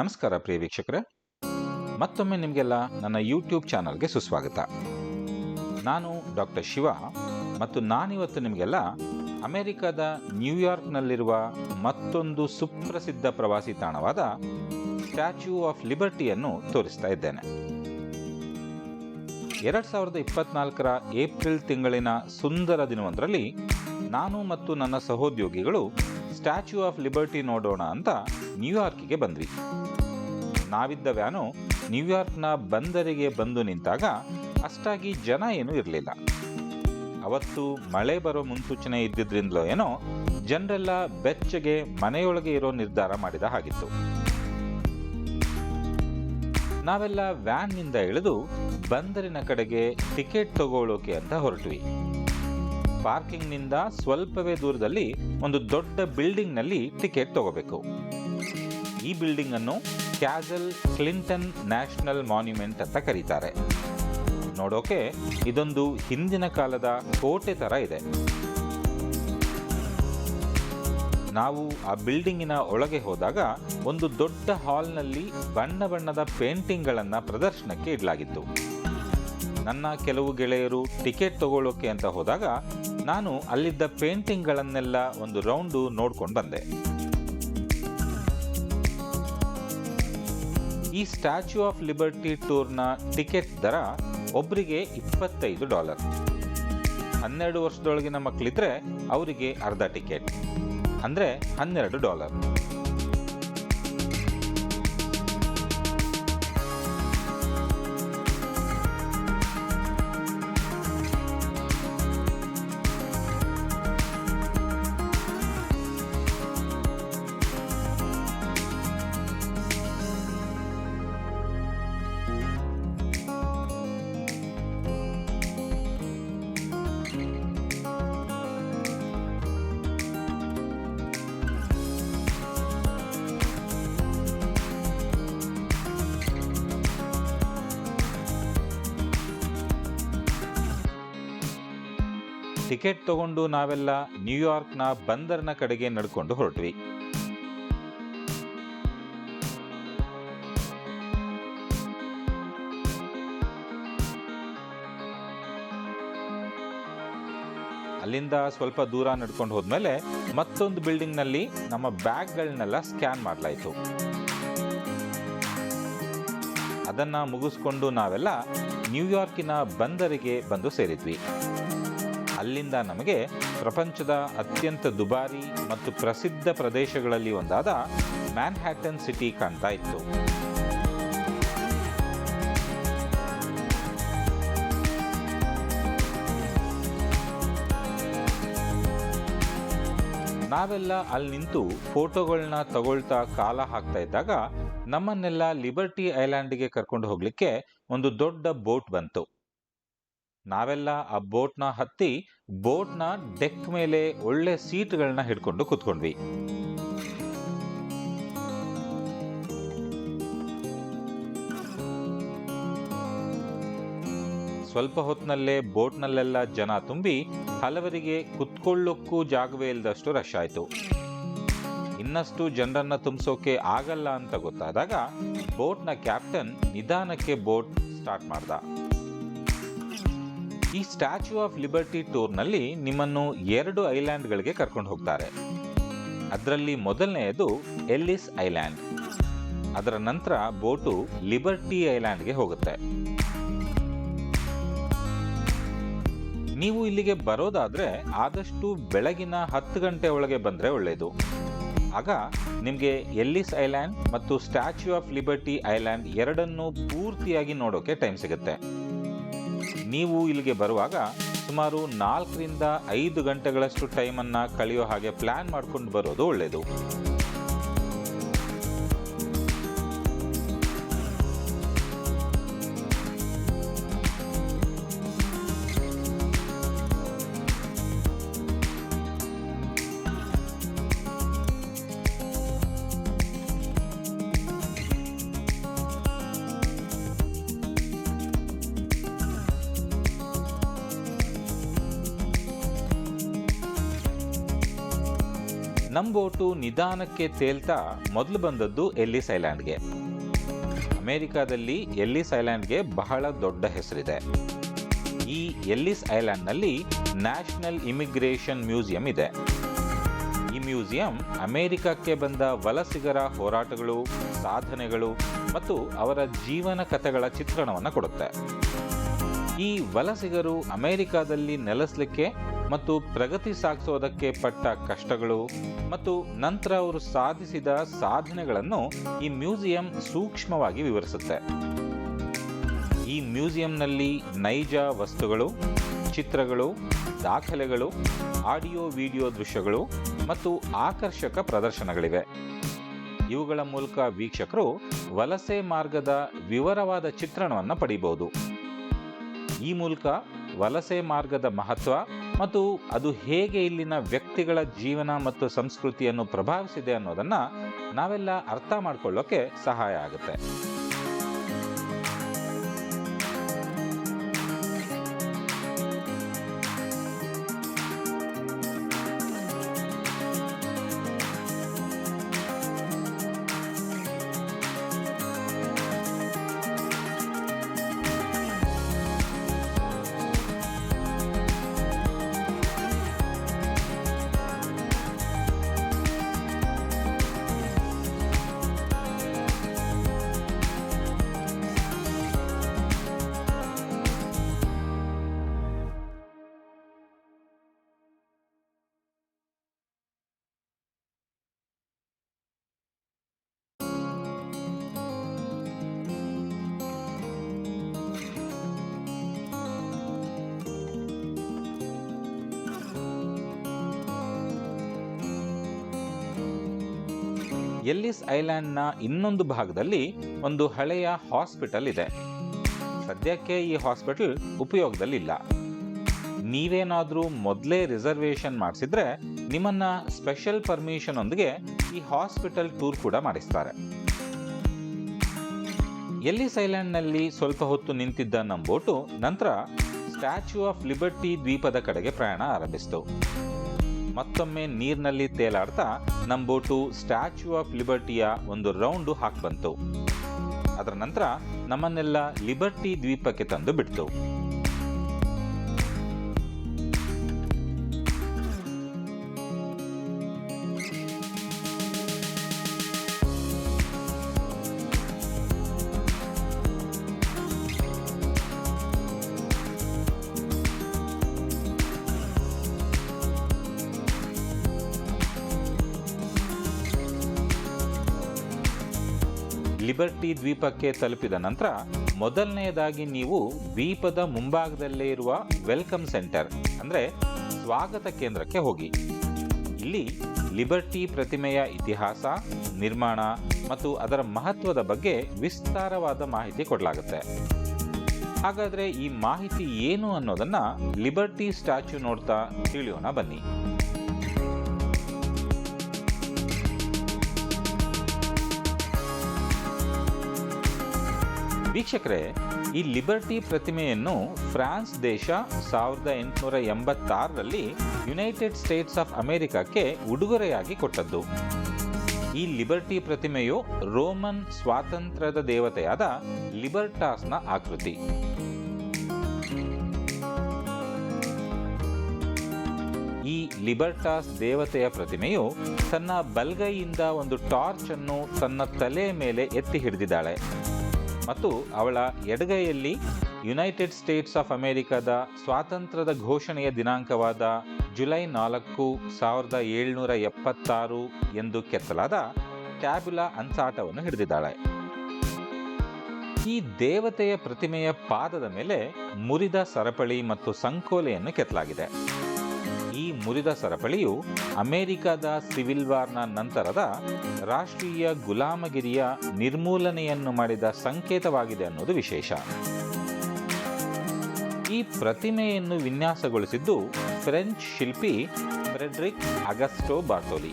ನಮಸ್ಕಾರ ಪ್ರಿಯ ವೀಕ್ಷಕರೇ. ಮತ್ತೊಮ್ಮೆ ನಿಮಗೆಲ್ಲ ನನ್ನ ಯೂಟ್ಯೂಬ್ ಚಾನಲ್ಗೆ ಸುಸ್ವಾಗತ. ನಾನು ಡಾಕ್ಟರ್ ಶಿವ ಮತ್ತು ನಾನಿವತ್ತು ನಿಮಗೆಲ್ಲ ಅಮೆರಿಕದ ನ್ಯೂಯಾರ್ಕ್ನಲ್ಲಿರುವ ಮತ್ತೊಂದು ಸುಪ್ರಸಿದ್ಧ ಪ್ರವಾಸಿ ತಾಣವಾದ ಸ್ಟ್ಯಾಚ್ಯೂ ಆಫ್ ಲಿಬರ್ಟಿಯನ್ನು ತೋರಿಸ್ತಾ ಇದ್ದೇನೆ. ಎರಡು ಸಾವಿರದ ಇಪ್ಪತ್ನಾಲ್ಕರ ಏಪ್ರಿಲ್ ತಿಂಗಳಿನ ಸುಂದರ ದಿನವೊಂದರಲ್ಲಿ ನಾನು ಮತ್ತು ನನ್ನ ಸಹೋದ್ಯೋಗಿಗಳು ಸ್ಟ್ಯಾಚ್ಯೂ ಆಫ್ ಲಿಬರ್ಟಿ ನೋಡೋಣ ಅಂತ ನ್ಯೂಯಾರ್ಕಿಗೆ ಬಂದ್ವಿ. ನಾವಿದ್ದ ವ್ಯಾನು ನ್ಯೂಯಾರ್ಕ್ನ ಬಂದರಿಗೆ ಬಂದು ನಿಂತಾಗ ಅಷ್ಟಾಗಿ ಜನ ಏನೂ ಇರಲಿಲ್ಲ. ಅವತ್ತು ಮಳೆ ಬರೋ ಮುನ್ಸೂಚನೆ ಇದ್ದಿದ್ರಿಂದಲೋ ಏನೋ ಜನರೆಲ್ಲ ಬೆಚ್ಚಗೆ ಮನೆಯೊಳಗೆ ಇರೋ ನಿರ್ಧಾರ ಮಾಡಿದ ಹಾಗಿತ್ತು. ನಾವೆಲ್ಲ ವ್ಯಾನ್ನಿಂದ ಇಳಿದು ಬಂದರಿನ ಕಡೆಗೆ ಟಿಕೆಟ್ ತಗೊಳ್ಳೋಕೆ ಅಂತ ಹೊರಟ್ವಿ. ಪಾರ್ಕಿಂಗ್ನಿಂದ ಸ್ವಲ್ಪವೇ ದೂರದಲ್ಲಿ ಒಂದು ದೊಡ್ಡ ಬಿಲ್ಡಿಂಗ್ನಲ್ಲಿ ಟಿಕೆಟ್ ತಗೋಬೇಕು. ಈ ಬಿಲ್ಡಿಂಗ್ ಅನ್ನು ಕ್ಯಾಸಲ್ ಕ್ಲಿಂಟನ್ ನ್ಯಾಷನಲ್ ಮಾನ್ಯುಮೆಂಟ್ ಅಂತ ಕರೀತಾರೆ. ನೋಡೋಕೆ ಇದೊಂದು ಹಿಂದಿನ ಕಾಲದ ಕೋಟೆ ತರ ಇದೆ. ನಾವು ಆ ಬಿಲ್ಡಿಂಗಿನ ಒಳಗೆ ಹೋದಾಗ ಒಂದು ದೊಡ್ಡ ಹಾಲ್ನಲ್ಲಿ ಬಣ್ಣ ಬಣ್ಣದ ಪೇಂಟಿಂಗ್ಗಳನ್ನು ಪ್ರದರ್ಶನಕ್ಕೆ ಇಡಲಾಗಿತ್ತು. ನನ್ನ ಕೆಲವು ಗೆಳೆಯರು ಟಿಕೆಟ್ ತಗೊಳ್ಳೋಕೆ ಅಂತ ಹೋದಾಗ ನಾನು ಅಲ್ಲಿದ್ದ ಪೇಂಟಿಂಗ್ಗಳನ್ನೆಲ್ಲ ಒಂದು ರೌಂಡು ನೋಡ್ಕೊಂಡು ಬಂದೆ. ಈ ಸ್ಟ್ಯಾಚ್ಯೂ ಆಫ್ ಲಿಬರ್ಟಿ ಟೂರ್ನ ಟಿಕೆಟ್ ದರ ಒಬ್ಬರಿಗೆ ಇಪ್ಪತ್ತೈದು ಡಾಲರ್ ಹನ್ನೆರಡು ವರ್ಷದೊಳಗಿನ ಮಕ್ಕಳಿದ್ರೆ ಅವರಿಗೆ ಅರ್ಧ ಟಿಕೆಟ್ ಅಂದರೆ ಹನ್ನೆರಡು ಡಾಲರ್ ಟಿಕೆಟ್ ತಗೊಂಡು ನಾವೆಲ್ಲ ನ್ಯೂಯಾರ್ಕ್ನ ಬಂದರ್ನ ಕಡೆಗೆ ನಡ್ಕೊಂಡು ಹೊರಟ್ವಿ. ಅಲ್ಲಿಂದ ಸ್ವಲ್ಪ ದೂರ ನಡ್ಕೊಂಡು ಹೋದ್ಮೇಲೆ ಮತ್ತೊಂದು ಬಿಲ್ಡಿಂಗ್ನಲ್ಲಿ ನಮ್ಮ ಬ್ಯಾಗ್ಗಳನ್ನೆಲ್ಲ ಸ್ಕ್ಯಾನ್ ಮಾಡಲಾಯಿತು. ಅದನ್ನ ಮುಗಿಸ್ಕೊಂಡು ನಾವೆಲ್ಲ ನ್ಯೂಯಾರ್ಕಿನ ಬಂದರಿಗೆ ಬಂದು ಸೇರಿದ್ವಿ. ಅಲ್ಲಿಂದ ನಮಗೆ ಪ್ರಪಂಚದ ಅತ್ಯಂತ ದುಬಾರಿ ಮತ್ತು ಪ್ರಸಿದ್ಧ ಪ್ರದೇಶಗಳಲ್ಲಿ ಒಂದಾದ ಮ್ಯಾನ್ಹ್ಯಾಟನ್ ಸಿಟಿ ಕಾಣ್ತಾ ಇತ್ತು. ನಾವೆಲ್ಲ ಅಲ್ಲಿ ನಿಂತು ಫೋಟೋಗಳನ್ನ ತಗೊಳ್ತಾ ಕಾಲ ಹಾಕ್ತಾ ಇದ್ದಾಗ ನಮ್ಮನ್ನೆಲ್ಲ ಲಿಬರ್ಟಿ ಐಲ್ಯಾಂಡ್ಗೆ ಕರ್ಕೊಂಡು ಹೋಗ್ಲಿಕ್ಕೆ ಒಂದು ದೊಡ್ಡ ಬೋಟ್ ಬಂತು. ನಾವೆಲ್ಲ ಆ ಬೋಟ್ನ ಹತ್ತಿ ಬೋಟ್ನ ಡೆಕ್ ಮೇಲೆ ಒಳ್ಳೆ ಸೀಟ್ಗಳನ್ನ ಹಿಡ್ಕೊಂಡು ಕುತ್ಕೊಂಡ್ವಿ. ಸ್ವಲ್ಪ ಹೊತ್ತಿನಲ್ಲೇ ಬೋಟ್ನಲ್ಲೆಲ್ಲ ಜನ ತುಂಬಿ ಹಲವರಿಗೆ ಕುತ್ಕೊಳ್ಳೋಕ್ಕೂ ಜಾಗವೇ ಇಲ್ಲದಷ್ಟು ರಶ್ ಆಯಿತು. ಇನ್ನಷ್ಟು ಜನರನ್ನ ತುಂಬಿಸೋಕೆ ಆಗಲ್ಲ ಅಂತ ಗೊತ್ತಾದಾಗ ಬೋಟ್ನ ಕ್ಯಾಪ್ಟನ್ ನಿಧಾನಕ್ಕೆ ಬೋಟ್ ಸ್ಟಾರ್ಟ್ ಮಾಡ್ದ. ಈ ಸ್ಟ್ಯಾಚ್ಯೂ ಆಫ್ ಲಿಬರ್ಟಿ ಟೂರ್ನಲ್ಲಿ ನಿಮ್ಮನ್ನು ಎರಡು ಐಲ್ಯಾಂಡ್ಗಳಿಗೆ ಕರ್ಕೊಂಡು ಹೋಗ್ತಾರೆ. ಅದರಲ್ಲಿ ಮೊದಲನೆಯದು ಎಲ್ಲಿಸ್ ಐಲ್ಯಾಂಡ್ ಅದರ ನಂತರ ಬೋಟು ಲಿಬರ್ಟಿ ಐಲ್ಯಾಂಡ್ಗೆ ಹೋಗುತ್ತೆ. ನೀವು ಇಲ್ಲಿಗೆ ಬರೋದಾದ್ರೆ ಆದಷ್ಟು ಬೆಳಗಿನ ಹತ್ತು ಗಂಟೆ ಒಳಗೆ ಬಂದರೆ ಒಳ್ಳೆಯದು ಆಗ ನಿಮಗೆ ಎಲ್ಲಿಸ್ ಐಲ್ಯಾಂಡ್ ಮತ್ತು ಸ್ಟ್ಯಾಚ್ಯೂ ಆಫ್ ಲಿಬರ್ಟಿ ಐಲ್ಯಾಂಡ್ ಎರಡನ್ನೂ ಪೂರ್ತಿಯಾಗಿ ನೋಡೋಕೆ ಟೈಮ್ ಸಿಗುತ್ತೆ. ನೀವು ಇಲ್ಲಿಗೆ ಬರುವಾಗ ಸುಮಾರು ನಾಲ್ಕರಿಂದ ಐದು ಗಂಟೆಗಳಷ್ಟು ಟೈಮನ್ನು ಕಳೆಯೋ ಹಾಗೆ ಪ್ಲ್ಯಾನ್ ಮಾಡ್ಕೊಂಡು ಬರೋದು ಒಳ್ಳೆಯದು ನಮ್ಮ ಬೋಟು ನಿಧಾನಕ್ಕೆ ತೇಲ್ತಾ ಮೊದಲು ಬಂದದ್ದು ಎಲ್ಲಿಸ್ ಐಲ್ಯಾಂಡ್ಗೆ. ಅಮೇರಿಕಾದಲ್ಲಿ ಎಲ್ಲಿಸ್ ಐಲ್ಯಾಂಡ್ಗೆ ಬಹಳ ದೊಡ್ಡ ಹೆಸರಿದೆ. ಈ ಎಲ್ಲಿಸ್ ಐಲ್ಯಾಂಡ್ನಲ್ಲಿ ನ್ಯಾಷನಲ್ ಇಮಿಗ್ರೇಷನ್ ಮ್ಯೂಸಿಯಂ ಇದೆ. ಈ ಮ್ಯೂಸಿಯಂ ಅಮೇರಿಕಕ್ಕೆ ಬಂದ ವಲಸಿಗರ ಹೋರಾಟಗಳು, ಸಾಧನೆಗಳು ಮತ್ತು ಅವರ ಜೀವನ ಕಥೆಗಳ ಚಿತ್ರಣವನ್ನು ಕೊಡುತ್ತೆ. ಈ ವಲಸಿಗರು ಅಮೇರಿಕಾದಲ್ಲಿ ನೆಲೆಸಲಿಕ್ಕೆ ಮತ್ತು ಪ್ರಗತಿ ಸಾಗಿಸೋದಕ್ಕೆ ಪಟ್ಟ ಕಷ್ಟಗಳು ಮತ್ತು ನಂತರ ಅವರು ಸಾಧಿಸಿದ ಸಾಧನೆಗಳನ್ನು ಈ ಮ್ಯೂಸಿಯಂ ಸೂಕ್ಷ್ಮವಾಗಿ ವಿವರಿಸುತ್ತೆ. ಈ ಮ್ಯೂಸಿಯಂನಲ್ಲಿ ನೈಜ ವಸ್ತುಗಳು, ಚಿತ್ರಗಳು, ದಾಖಲೆಗಳು, ಆಡಿಯೋ, ವಿಡಿಯೋ ದೃಶ್ಯಗಳು ಮತ್ತು ಆಕರ್ಷಕ ಪ್ರದರ್ಶನಗಳಿವೆ. ಇವುಗಳ ಮೂಲಕ ವೀಕ್ಷಕರು ವಲಸೆ ಮಾರ್ಗದ ವಿವರವಾದ ಚಿತ್ರಣವನ್ನು ಪಡೆಯಬಹುದು ಈ ಮೂಲಕ ವಲಸೆ ಮಾರ್ಗದ ಮಹತ್ವ ಮತ್ತು ಅದು ಹೇಗೆ ಇಲ್ಲಿನ ವ್ಯಕ್ತಿಗಳ ಜೀವನ ಮತ್ತು ಸಂಸ್ಕೃತಿಯನ್ನು ಪ್ರಭಾವಿಸಿದೆ ಅನ್ನೋದನ್ನು ನಾವೆಲ್ಲ ಅರ್ಥ ಮಾಡಿಕೊಳ್ಳೋಕ್ಕೆ ಸಹಾಯ ಆಗುತ್ತೆ. ಎಲ್ಲಿಸ್ ಐಲ್ಯಾಂಡ್ನ ಇನ್ನೊಂದು ಭಾಗದಲ್ಲಿ ಒಂದು ಹಳೆಯ ಹಾಸ್ಪಿಟಲ್ ಇದೆ. ಸದ್ಯಕ್ಕೆ ಈ ಹಾಸ್ಪಿಟಲ್ ಉಪಯೋಗದಲ್ಲಿಲ್ಲ. ನೀವೇನಾದರೂ ಮೊದಲೇ ರಿಸರ್ವೇಷನ್ ಮಾಡಿಸಿದ್ರೆ ನಿಮ್ಮನ್ನು ಸ್ಪೆಷಲ್ ಪರ್ಮಿಷನ್ ಒಂದಿಗೆ ಈ ಹಾಸ್ಪಿಟಲ್ ಟೂರ್ ಕೂಡ ಮಾಡಿಸ್ತಾರೆ. ಎಲ್ಲಿಸ್ ಐಲ್ಯಾಂಡ್ನಲ್ಲಿ ಸ್ವಲ್ಪ ಹೊತ್ತು ನಿಂತಿದ್ದ ನಮ್ಮ ಬೋಟು ನಂತರ ಸ್ಟ್ಯಾಚ್ಯೂ ಆಫ್ ಲಿಬರ್ಟಿ ದ್ವೀಪದ ಕಡೆಗೆ ಪ್ರಯಾಣ ಆರಂಭಿಸಿತು. ಮತ್ತೊಮ್ಮೆ ನೀರಿನಲ್ಲಿ ತೇಲಾಡ್ತಾ ನಮ್ಮ ಬೋಟು ಸ್ಟ್ಯಾಚ್ಯೂ ಆಫ್ ಲಿಬರ್ಟಿಯ ಒಂದು ರೌಂಡು ಹಾಕಿ ಬಂತು ಅದರ ನಂತರ ನಮ್ಮನ್ನೆಲ್ಲ ಲಿಬರ್ಟಿ ದ್ವೀಪಕ್ಕೆ ತಂದು ಬಿಡ್ತು. ಲಿಬರ್ಟಿ ದ್ವೀಪಕ್ಕೆ ತಲುಪಿದ ನಂತರ ಮೊದಲನೆಯದಾಗಿ ನೀವು ದ್ವೀಪದ ಮುಂಭಾಗದಲ್ಲೇ ಇರುವ ವೆಲ್ಕಮ್ ಸೆಂಟರ್, ಅಂದರೆ ಸ್ವಾಗತ ಕೇಂದ್ರಕ್ಕೆ ಹೋಗಿ. ಇಲ್ಲಿ ಲಿಬರ್ಟಿ ಪ್ರತಿಮೆಯ ಇತಿಹಾಸ, ನಿರ್ಮಾಣ ಮತ್ತು ಅದರ ಮಹತ್ವದ ಬಗ್ಗೆ ವಿಸ್ತಾರವಾದ ಮಾಹಿತಿ ಕೊಡಲಾಗುತ್ತೆ. ಹಾಗಾದ್ರೆ ಈ ಮಾಹಿತಿ ಏನು ಅನ್ನೋದನ್ನ ಲಿಬರ್ಟಿ ಸ್ಟ್ಯಾಚ್ಯೂ ನೋಡ್ತಾ ತಿಳಿಯೋಣ ಬನ್ನಿ. ವೀಕ್ಷಕರೇ, ಈ ಲಿಬರ್ಟಿ ಪ್ರತಿಮೆಯನ್ನು ಫ್ರಾನ್ಸ್ ದೇಶ ಸಾವಿರದ ಎಂಟುನೂರ ಎಂಬತ್ತಾರರಲ್ಲಿ ಯುನೈಟೆಡ್ ಸ್ಟೇಟ್ಸ್ ಆಫ್ ಅಮೆರಿಕಕ್ಕೆ ಉಡುಗೊರೆಯಾಗಿ ಕೊಟ್ಟದ್ದು. ಈ ಲಿಬರ್ಟಿ ಪ್ರತಿಮೆಯು ರೋಮನ್ ಸ್ವಾತಂತ್ರ್ಯದ ದೇವತೆಯಾದ ಲಿಬರ್ಟಾಸ್ನ ಆಕೃತಿ. ಈ ಲಿಬರ್ಟಾಸ್ ದೇವತೆಯ ಪ್ರತಿಮೆಯು ತನ್ನ ಬಲ್ಗೈಯಿಂದ ಒಂದು ಟಾರ್ಚ್ ಅನ್ನು ತನ್ನ ತಲೆಯ ಮೇಲೆ ಎತ್ತಿ ಹಿಡಿದಿದ್ದಾಳೆ. ಮತ್ತು ಅವಳ ಎಡಗೈಯಲ್ಲಿ ಯುನೈಟೆಡ್ ಸ್ಟೇಟ್ಸ್ ಆಫ್ ಅಮೆರಿಕದ ಸ್ವಾತಂತ್ರ್ಯದ ಘೋಷಣೆಯ ದಿನಾಂಕವಾದ ಜುಲೈ ನಾಲ್ಕು ಸಾವಿರದ ಏಳ್ನೂರ ಎಪ್ಪತ್ತಾರು ಎಂದು ಕೆತ್ತಲಾದ ಟ್ಯಾಬ್ಯುಲಾ ಅನ್ಸಾಟವನ್ನು ಹಿಡಿದಿದ್ದಾಳೆ. ಈ ದೇವತೆಯ ಪ್ರತಿಮೆಯ ಪಾದದ ಮೇಲೆ ಮುರಿದ ಸರಪಳಿ ಮತ್ತು ಸಂಕೋಲೆಯನ್ನು ಕೆತ್ತಲಾಗಿದೆ. ಈ ಮುರಿದ ಸರಪಳಿಯು ಅಮೆರಿಕದ ಸಿವಿಲ್ ವಾರ್ನ ನಂತರದ ರಾಷ್ಟ್ರೀಯ ಗುಲಾಮಗಿರಿಯ ನಿರ್ಮೂಲನೆಯನ್ನು ಮಾಡಿದ ಸಂಕೇತವಾಗಿದೆ ಅನ್ನೋದು ವಿಶೇಷ. ಈ ಪ್ರತಿಮೆಯನ್ನು ವಿನ್ಯಾಸಗೊಳಿಸಿದ್ದು ಫ್ರೆಂಚ್ ಶಿಲ್ಪಿ ಫ್ರೆಡ್ರಿಕ್ ಅಗಸ್ಟೋ ಬಾರ್ಟೋಲಿ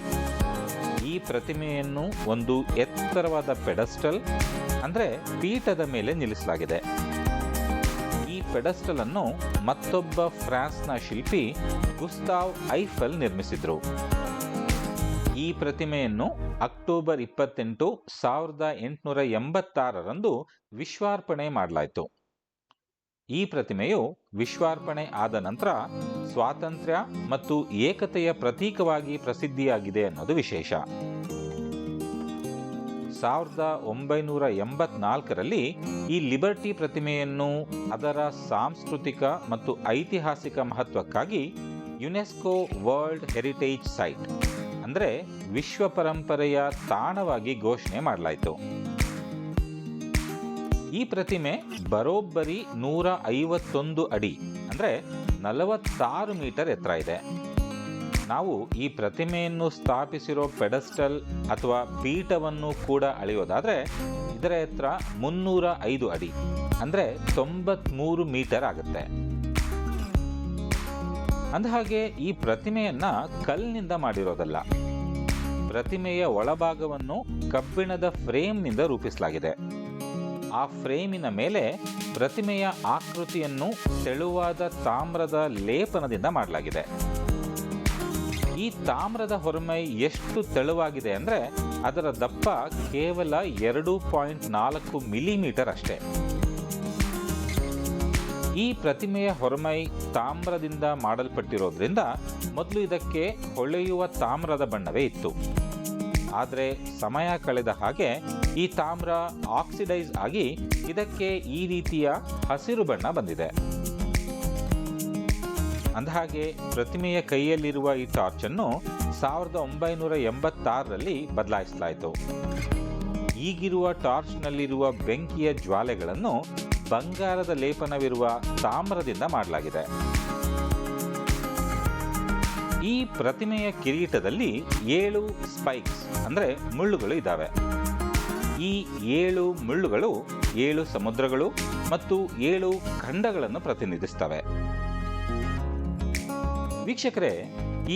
ಈ ಪ್ರತಿಮೆಯನ್ನು ಒಂದು ಎತ್ತರವಾದ ಪೆಡಸ್ಟಲ್, ಅಂದರೆ ಪೀಠದ ಮೇಲೆ ನಿಲ್ಲಿಸಲಾಗಿದೆ. ಪೆಡಸ್ಟಲ್ ಅನ್ನು ಮತ್ತೊಬ್ಬ ಫ್ರಾನ್ಸ್ನ ಶಿಲ್ಪಿ ಗುಸ್ತಾವ್ ಐಫೆಲ್ ನಿರ್ಮಿಸಿದ್ರು. ಈ ಪ್ರತಿಮೆಯನ್ನು ಅಕ್ಟೋಬರ್ ಇಪ್ಪತ್ತೆಂಟು ಸಾವಿರದ ಎಂಟುನೂರ ಎಂಬತ್ತಾರರಂದು ವಿಶ್ವಾರ್ಪಣೆ ಮಾಡಲಾಯಿತು. ಈ ಪ್ರತಿಮೆಯು ವಿಶ್ವಾರ್ಪಣೆ ಆದ ನಂತರ ಸ್ವಾತಂತ್ರ್ಯ ಮತ್ತು ಏಕತೆಯ ಪ್ರತೀಕವಾಗಿ ಪ್ರಸಿದ್ಧಿಯಾಗಿದೆ ಅನ್ನೋದು ವಿಶೇಷ. ಸಾವಿರದ ಒಂಬೈನೂರ ಎಂಬತ್ನಾಲ್ಕರಲ್ಲಿ ಈ ಲಿಬರ್ಟಿ ಪ್ರತಿಮೆಯನ್ನು ಅದರ ಸಾಂಸ್ಕೃತಿಕ ಮತ್ತು ಐತಿಹಾಸಿಕ ಮಹತ್ವಕ್ಕಾಗಿ ಯುನೆಸ್ಕೋ ವರ್ಲ್ಡ್ ಹೆರಿಟೇಜ್ ಸೈಟ್, ಅಂದರೆ ವಿಶ್ವ ಪರಂಪರೆಯ ತಾಣವಾಗಿ ಘೋಷಣೆ ಮಾಡಲಾಯಿತು. ಈ ಪ್ರತಿಮೆ ಬರೋಬ್ಬರಿ ನೂರ ಐವತ್ತೊಂದು ಅಡಿ, ಅಂದರೆ ನಲವತ್ತಾರು ಮೀಟರ್ ಎತ್ತರ ಇದೆ. ನಾವು ಈ ಪ್ರತಿಮೆಯನ್ನು ಸ್ಥಾಪಿಸಿರೋ ಪೆಡಸ್ಟಲ್ ಅಥವಾ ಪೀಠವನ್ನು ಕೂಡ ಅಳೆಯೋದಾದರೆ ಇದರ ಎತ್ತರ ಮುನ್ನೂರ ಐದು ಅಡಿ, ಅಂದರೆ ತೊಂಬತ್ಮೂರು ಮೀಟರ್ ಆಗುತ್ತೆ. ಅಂದಹಾಗೆ ಈ ಪ್ರತಿಮೆಯನ್ನು ಕಲ್ಲಿನಿಂದ ಮಾಡಿರೋದಲ್ಲ, ಪ್ರತಿಮೆಯ ಒಳಭಾಗವನ್ನು ಕಬ್ಬಿಣದ ಫ್ರೇಮ್ನಿಂದ ರೂಪಿಸಲಾಗಿದೆ. ಆ ಫ್ರೇಮಿನ ಮೇಲೆ ಪ್ರತಿಮೆಯ ಆಕೃತಿಯನ್ನು ತೆಳುವಾದ ತಾಮ್ರದ ಲೇಪನದಿಂದ ಮಾಡಲಾಗಿದೆ. ಈ ತಾಮ್ರದ ಹೊರಮೈ ಎಷ್ಟು ತೆಳುವಾಗಿದೆ ಅಂದರೆ ಅದರ ದಪ್ಪ ಕೇವಲ ಎರಡು ಪಾಯಿಂಟ್ ನಾಲ್ಕು ಮಿಲಿಮೀಟರ್ ಅಷ್ಟೇ. ಈ ಪ್ರತಿಮೆಯ ಹೊರಮೈ ತಾಮ್ರದಿಂದ ಮಾಡಲ್ಪಟ್ಟಿರೋದ್ರಿಂದ ಮೊದಲು ಇದಕ್ಕೆ ಹೊಳೆಯುವ ತಾಮ್ರದ ಬಣ್ಣವೇ ಇತ್ತು. ಆದರೆ ಸಮಯ ಕಳೆದ ಹಾಗೆ ಈ ತಾಮ್ರ ಆಕ್ಸಿಡೈಸ್ ಆಗಿ ಇದಕ್ಕೆ ಈ ರೀತಿಯ ಹಸಿರು ಬಣ್ಣ ಬಂದಿದೆ. ಅಂದಹಾಗೆ ಪ್ರತಿಮೆಯ ಕೈಯಲ್ಲಿರುವ ಈ ಟಾರ್ಚನ್ನು ಸಾವಿರದ ಒಂಬೈನೂರ ಎಂಬತ್ತಾರರಲ್ಲಿ ಬದಲಾಯಿಸಲಾಯಿತು. ಈಗಿರುವ ಟಾರ್ಚ್ನಲ್ಲಿರುವ ಬೆಂಕಿಯ ಜ್ವಾಲೆಗಳನ್ನು ಬಂಗಾರದ ಲೇಪನವಿರುವ ತಾಮ್ರದಿಂದ ಮಾಡಲಾಗಿದೆ. ಈ ಪ್ರತಿಮೆಯ ಕಿರೀಟದಲ್ಲಿ ಏಳು ಸ್ಪೈಕ್ಸ್ ಅಂದರೆ ಮುಳ್ಳುಗಳು ಇದ್ದಾವೆ. ಈ ಏಳು ಮುಳ್ಳುಗಳು ಏಳು ಸಮುದ್ರಗಳು ಮತ್ತು ಏಳು ಖಂಡಗಳನ್ನು ಪ್ರತಿನಿಧಿಸ್ತವೆ ವೀಕ್ಷಕರೇ,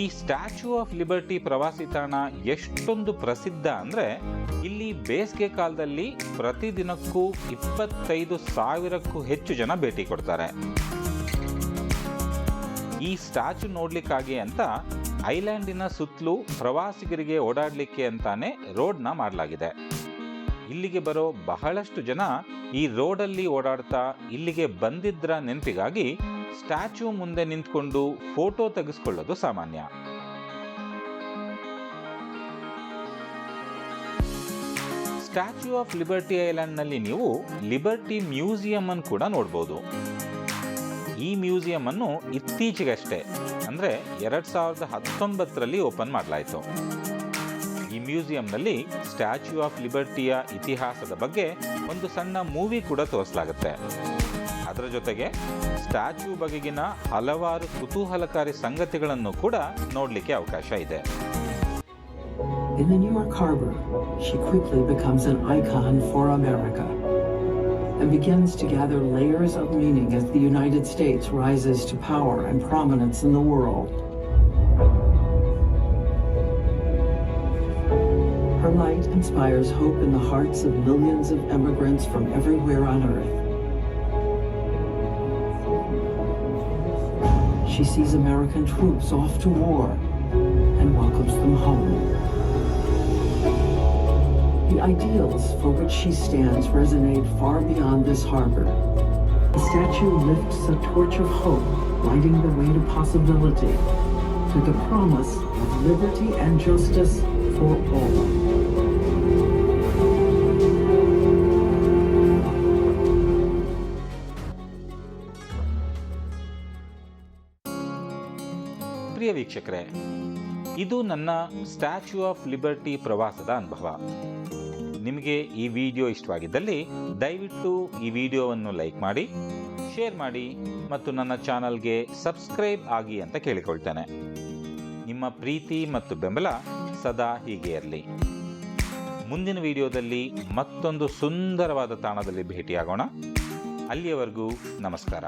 ಈ ಸ್ಟ್ಯಾಚ್ಯೂ ಆಫ್ ಲಿಬರ್ಟಿ ಪ್ರವಾಸಿ ತಾಣ ಎಷ್ಟೊಂದು ಪ್ರಸಿದ್ಧ ಅಂದರೆ ಇಲ್ಲಿ ಬೇಸಿಗೆ ಕಾಲದಲ್ಲಿ ಪ್ರತಿದಿನಕ್ಕೂ ಇಪ್ಪತ್ತೈದು ಸಾವಿರಕ್ಕೂ ಹೆಚ್ಚು ಜನ ಭೇಟಿ ಕೊಡ್ತಾರೆ. ಈ ಸ್ಟ್ಯಾಚ್ಯೂ ನೋಡ್ಲಿಕ್ಕಾಗಿ ಅಂತ ಐಲ್ಯಾಂಡಿನ ಸುತ್ತಲೂ ಪ್ರವಾಸಿಗರಿಗೆ ಓಡಾಡಲಿಕ್ಕೆ ಅಂತಾನೆ ರೋಡ್ನ ಮಾಡಲಾಗಿದೆ. ಇಲ್ಲಿಗೆ ಬರೋ ಬಹಳಷ್ಟು ಜನ ಈ ರೋಡಲ್ಲಿ ಓಡಾಡ್ತಾ ಇಲ್ಲಿಗೆ ಬಂದಿದ್ರ ನೆನಪಿಗಾಗಿ ಸ್ಟ್ಯಾಚ್ಯೂ ಮುಂದೆ ನಿಂತ್ಕೊಂಡು ಫೋಟೋ ತೆಗೆಸ್ಕೊಳ್ಳೋದು ಸಾಮಾನ್ಯ. ಸ್ಟ್ಯಾಚ್ಯೂ ಆಫ್ ಲಿಬರ್ಟಿ ಐಲ್ಯಾಂಡ್ನಲ್ಲಿ ನೀವು ಲಿಬರ್ಟಿ ಮ್ಯೂಸಿಯಂ ಅನ್ನು ಕೂಡ ನೋಡ್ಬೋದು. ಈ ಮ್ಯೂಸಿಯಂ ಅನ್ನು ಇತ್ತೀಚೆಗಷ್ಟೇ, ಅಂದರೆ ಎರಡು ಸಾವಿರದ ಹತ್ತೊಂಬತ್ತರಲ್ಲಿ ಓಪನ್ ಮಾಡಲಾಯಿತು. ಈ ಮ್ಯೂಸಿಯಂನಲ್ಲಿ ಸ್ಟ್ಯಾಚ್ಯೂ ಆಫ್ ಲಿಬರ್ಟಿಯ ಇತಿಹಾಸದ ಬಗ್ಗೆ ಒಂದು ಸಣ್ಣ ಮೂವಿ ಕೂಡ ತೋರಿಸಲಾಗುತ್ತೆ. ಅದರ ಜೊತೆಗೆ ಸ್ಟ್ಯಾಚ್ಯೂ ಬಗೆಗಿನ ಹಲವಾರು ಕುತೂಹಲಕಾರಿ ಸಂಗತಿಗಳನ್ನು ಕೂಡ ನೋಡಲಿಕ್ಕೆ ಅವಕಾಶ ಇದೆ In the New York harbor, she quickly becomes an icon for America and begins to gather layers of meaning as the United States rises to power and prominence in the world. Her light inspires hope in the hearts of millions of immigrants from everywhere on earth. She sees American troops off to war and welcomes them home. The ideals for which she stands resonate far beyond this harbor. The statue lifts a torch of hope, lighting the way to possibility, to the promise of liberty and justice for all. ವೀಕ್ಷಕರೇ, ಇದು ನನ್ನ statue of liberty ಪ್ರವಾಸದ ಅನುಭವ. ನಿಮಗೆ ಈ video ಇಷ್ಟವಾಗಿದ್ದಲ್ಲಿ ದಯವಿಟ್ಟು ಈ ವಿಡಿಯೋವನ್ನು ಲೈಕ್ ಮಾಡಿ, ಶೇರ್ ಮಾಡಿ ಮತ್ತು ನನ್ನ ಚಾನಲ್ಗೆ ಸಬ್ಸ್ಕ್ರೈಬ್ ಆಗಿ ಅಂತ ಕೇಳಿಕೊಳ್ತೇನೆ. ನಿಮ್ಮ ಪ್ರೀತಿ ಮತ್ತು ಬೆಂಬಲ ಸದಾ ಹೀಗೆ ಇರಲಿ. ಮುಂದಿನ ವಿಡಿಯೋದಲ್ಲಿ ಮತ್ತೊಂದು ಸುಂದರವಾದ ತಾಣದಲ್ಲಿ ಭೇಟಿಯಾಗೋಣ. ಅಲ್ಲಿಯವರೆಗೂ ನಮಸ್ಕಾರ.